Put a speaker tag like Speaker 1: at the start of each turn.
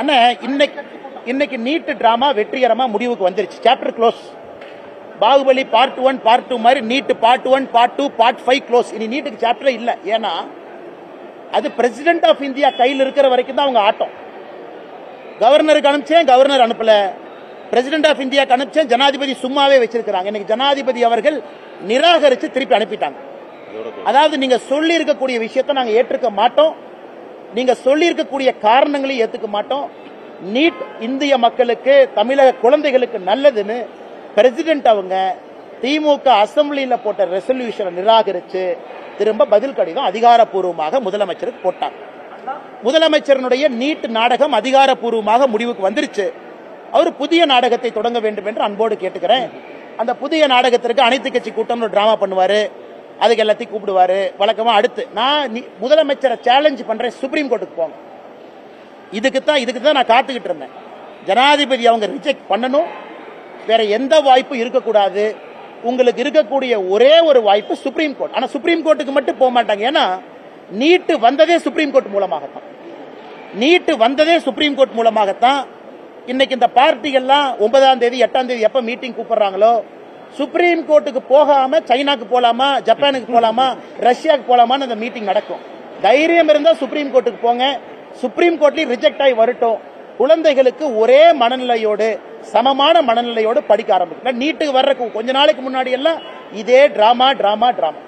Speaker 1: அண்ணா இன்னைக்கு இன்னைக்கு NEET drama வெற்றிகரமா முடிவுக்கு வந்துருச்சு. Chapter close Baahubali part one part two மாதிரி NEET part one part two part five close இனி நீட்டுக்கு சாப்டர் இல்ல. ஏன்னா அது பிரசிடென்ட் ஆஃப் இந்தியா கையில் இருக்கிற வரைக்கும் தான் அவங்க ஆட்டம். கவர்னருக்கு அனுப்பிச்சேன் கவர்னர் அனுப்பல. பிரசிடென்ட் ஆஃப் இந்தியாக்கு அனுப்பிச்சேன் ஜனாதிபதி சும்மாவே வச்சிருக்கிறாங்க. இன்னைக்கு ஜனாதிபதி அவர்கள் நிராகரிச்சு திருப்பி அனுப்பிட்டாங்க. அதாவது நீங்க சொல்லி இருக்கக்கூடிய விஷயத்தை நாங்க ஏற்றுக்க மாட்டோம். நீங்க சொல்லியிருக்கக்கூடிய காரணங்களையும் ஏத்துக்க மாட்டோம். நீட் இந்திய மக்களுக்கு தமிழக குழந்தைகளுக்கு நல்லதுன்னு பிரசிடென்ட் அவங்க திமுக அசெம்பிளியில போட்ட ரெசல்யூஷனை நிராகரிச்சு திரும்ப பதில் கடிதம் அதிகாரப்பூர்வமாக முதலமைச்சருக்கு போட்டாங்க. முதலமைச்சரனுடைய நீட் நாடகம் அதிகாரப்பூர்வமாக முடிவுக்கு வந்துருச்சு. அவர் புதிய நாடகத்தை தொடங்க வேண்டும் என்று அன்போடு கேட்டுக்கிறேன். அந்த புதிய நாடகத்திற்கு அனைத்து கட்சி கூட்டம்னு டிராமா பண்ணுவாரு. அதுக்கு எல்லாத்தையும் கூப்பிடுவாரு. வழக்கமா அடுத்து நான் நீ- முதலமைச்சரை சேலஞ்ச் பண்றேன் சுப்ரீம் கோர்ட்டுக்கு போங்க. இதுக்கு தான் இதுக்கு தான் நான் காத்துக்கிட்டு இருந்தேன். ஜனாதிபதி அவங்க ரிஜெக்ட் பண்ணணும். வேற எந்த வாய்ப்பும் இருக்கக்கூடாது. உங்களுக்கு இருக்கக்கூடிய ஒரே ஒரு வாய்ப்பு சுப்ரீம் கோர்ட் ஆனா சுப்ரீம் கோர்ட்டுக்கு மட்டும் போக மாட்டாங்க. ஏன்னா நீட்டு வந்ததே சுப்ரீம் கோர்ட் மூலமாகத்தான். நீட்டு வந்ததே சுப்ரீம் கோர்ட் மூலமாகத்தான். இன்னைக்கு இந்த பார்ட்டிகள்லாம் ஒன்பதாம் தேதி எட்டாம் தேதி எப்போ மீட்டிங் கூப்பிடுறாங்களோ சுப்ரீம் கோர்ட்டுக்கு போகாம சைனாக்கு போலாமா ஜப்பானுக்கு போலாமா ரஷ்யாவுக்கு போலாமான்னு அந்த மீட்டிங் நடக்கும். தைரியம் இருந்தா சுப்ரீம் கோர்ட்டுக்கு போங்க. சுப்ரீம் கோர்ட்லயும் ரிஜெக்ட் ஆகி வரட்டும். குழந்தைகளுக்கு ஒரே மனநிலையோடு சமமான மனநிலையோடு படிக்க ஆரம்பிக்கும் நீட்டுக்கு வர்றதுக்கு கொஞ்ச நாளைக்கு முன்னாடி எல்லாம் இதே டிராமா டிராமா டிராமா